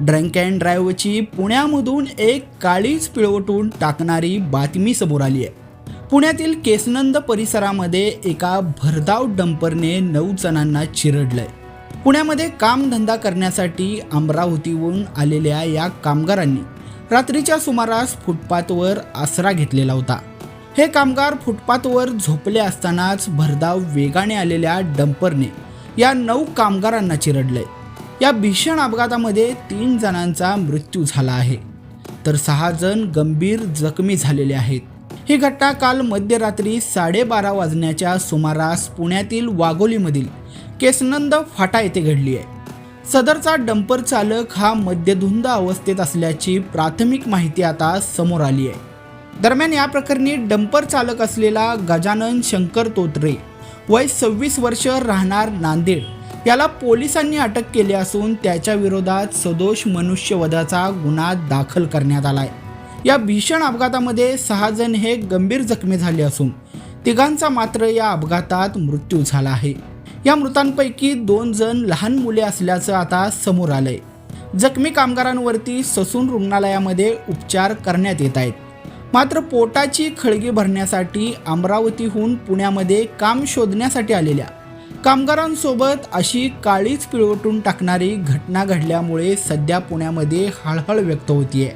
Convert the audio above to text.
Drunk and ड्राईव्हची पुण्यामधून एक काळीच पिळवटून टाकणारी बातमी समोर आली आहे. पुण्यातील केसनंद परिसरामध्ये एका भरधाव डंपरने नऊ जणांना चिरडलंय. पुण्यामध्ये कामधंदा करण्यासाठी अमरावतीहून आलेल्या या कामगारांनी रात्रीच्या सुमारास फुटपाथवर आसरा घेतलेला होता. हे कामगार फुटपाथवर झोपले असतानाच भरधाव वेगाने आलेल्या डंपरने या नऊ कामगारांना चिरडलंय. या भीषण अपघातामध्ये तीन जणांचा मृत्यू झाला आहे. तर सहा जण गंभीर जखमी झालेले आहेत. ही घटना काल मध्यरात्री साडेबारा वाजण्याच्या सुमारास पुण्यातील वाघोलीमधील केसनंद फाटा येथे घडली आहे. सदरचा डंपर चालक हा मद्यधुंद अवस्थेत असल्याची प्राथमिक माहिती आता समोर आली आहे. दरम्यान या प्रकरणी डंपर चालक असलेला गजानन शंकर तोत्रे वय सव्वीस वर्ष राहणार नांदेड. याला पोलिसांनी अटक केली असून त्याच्या विरोधात सदोष मनुष्यवधाचा गुन्हा दाखल करण्यात आलाय. या भीषण अपघातामध्ये सहा जण हे गंभीर जखमी झाले असून तिघांचा मात्र या अपघातात मृत्यू झाला आहे. या मृतांपैकी दोन जण लहान मुले असल्याचं आता समोर आलंय. जखमी कामगारांवरती ससून रुग्णालयामध्ये उपचार करण्यात येत आहेत. मात्र पोटाची खळगी भरण्यासाठी अमरावतीहून पुण्यामध्ये काम शोधण्यासाठी आलेल्या कामगारांसोबत अशी काळीच पिळवटून टाकणारी घटना घडल्यामुळे सध्या पुण्यामध्ये हळहळ व्यक्त होतीये.